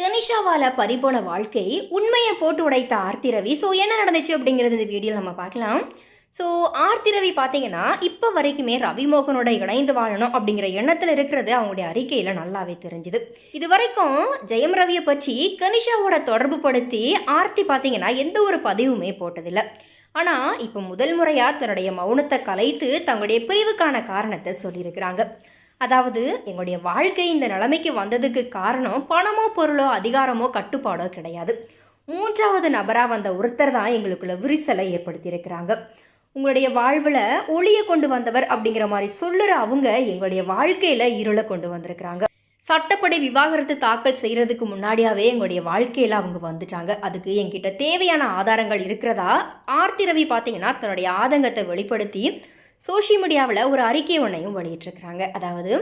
கனிஷாவால பறிபோன வாழ்க்கை உண்மையை போட்டு உடைத்த ஆர்த்தி ரவி ஸோ என்ன நடந்துச்சு அப்படிங்கிறது இந்த வீடியோ நம்ம பார்க்கலாம். ஸோ ஆர்த்தி ரவி பார்த்தீங்கன்னா இப்போ வரைக்குமே ரவி மோகனோட இணைந்து வாழணும் அப்படிங்கிற எண்ணத்தில் இருக்கிறது அவங்களுடைய அறிக்கையில் நல்லாவே தெரிஞ்சுது. இது வரைக்கும் ஜெயம் ரவியை பற்றி கனிஷாவோட தொடர்பு படுத்தி ஆர்த்தி பார்த்தீங்கன்னா எந்த ஒரு பதிவுமே போட்டதில்லை. ஆனால் இப்போ முதல் முறையாக தன்னுடைய மௌனத்தை கலைத்து தங்களுடைய பிரிவுக்கான காரணத்தை சொல்லியிருக்கிறாங்க. அதாவது எங்களுடைய வாழ்க்கை இந்த நிலைமைக்கு வந்ததுக்கு காரணம் பணமோ பொருளோ அதிகாரமோ கட்டுப்பாடோ கிடையாது. மூன்றாவது நபராக வந்த ஒருத்தர் தான் எங்களுக்குள்ள விரிசலை ஏற்படுத்தியிருக்கிறாங்க. உங்களுடைய வாழ்வில் ஒளியை கொண்டு வந்தவர் அப்படிங்கிற மாதிரி சொல்லுற அவங்க எங்களுடைய வாழ்க்கையில் இருளை கொண்டு வந்திருக்கிறாங்க. சட்டப்படி விவாகரத்து தாக்கல் செய்கிறதுக்கு முன்னாடியாவே எங்களுடைய வாழ்க்கையில் அவங்க வந்துட்டாங்க. அதுக்கு என்கிட்ட தேவையான ஆதாரங்கள் இருக்கிறதா? ஆர்த்தி ரவி பார்த்தீங்கன்னா தன்னுடைய ஆதங்கத்தை வெளிப்படுத்தி சோஷியல் மீடியாவில் ஒரு அறிக்கை ஒன்றையும் வெளியிட்டிருக்கிறாங்க. அதாவது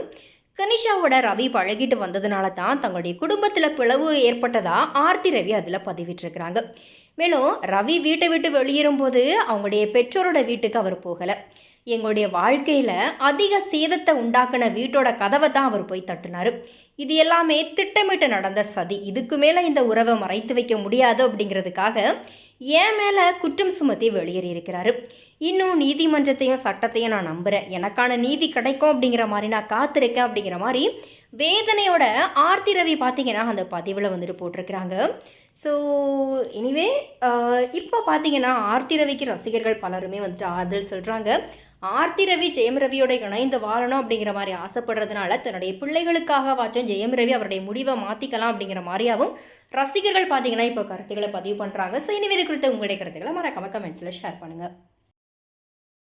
கனிஷாவோட ரவி பழகிட்டு வந்ததுனால தான் தங்களுடைய குடும்பத்தில் பிளவு ஏற்பட்டதாக ஆர்த்தி ரவி அதில் பதிவிட்டிருக்கிறாங்க. மேலும் ரவி வீட்டை விட்டு வெளியேறும்போது அவங்களுடைய பெற்றோரோட வீட்டுக்கு அவர் போகலை. எங்களுடைய வாழ்க்கையில் அதிக சேதத்தை உண்டாக்குன வீட்டோட கதவை தான் அவர் போய் தட்டினார். இது எல்லாமே திட்டமிட்டு நடந்த சதி. இதுக்கு மேலே இந்த உறவை மறைத்து வைக்க முடியாது அப்படிங்கிறதுக்காக என் மேலே குற்றம் சுமத்தி வெளியேறியிருக்கிறாரு இன்னும் நீதிமன்றத்தையும் சட்டத்தையும் நான் நம்புகிறேன் எனக்கான நீதி கிடைக்கும் அப்படிங்கிற மாதிரி நான் காத்திருக்கேன் அப்படிங்கிற மாதிரி வேதனையோட ஆர்த்தி ரவி பார்த்தீங்கன்னா அந்த பதிவில் வந்துட்டு போட்டிருக்கிறாங்க. ஸோ எனிவே இப்போ பார்த்தீங்கன்னா ஆர்த்தி ரவிக்கு ரசிகர்கள் பலருமே வந்துட்டு ஆறுதல் சொல்கிறாங்க ஆர்த்தி ரவி ஜெயம் ரவியோட இணைந்து வாழணும் அப்படிங்கிற மாதிரி ஆசைப்படுறதுனால தன்னுடைய பிள்ளைகளுக்காக வாச்சும். ஜெயம் ரவி அவருடைய முடிவை மாற்றிக்கலாம் அப்படிங்கிற மாதிரியாவும் ரசிகர்கள் பார்த்தீங்கன்னா இப்போ கருத்துக்களை பதிவு பண்ணுறாங்க ஸோ இனிமே குறித்த உங்களுடைய கருத்துக்களை மறக்காம கமெண்ட்ஸில் ஷேர் பண்ணுங்கள்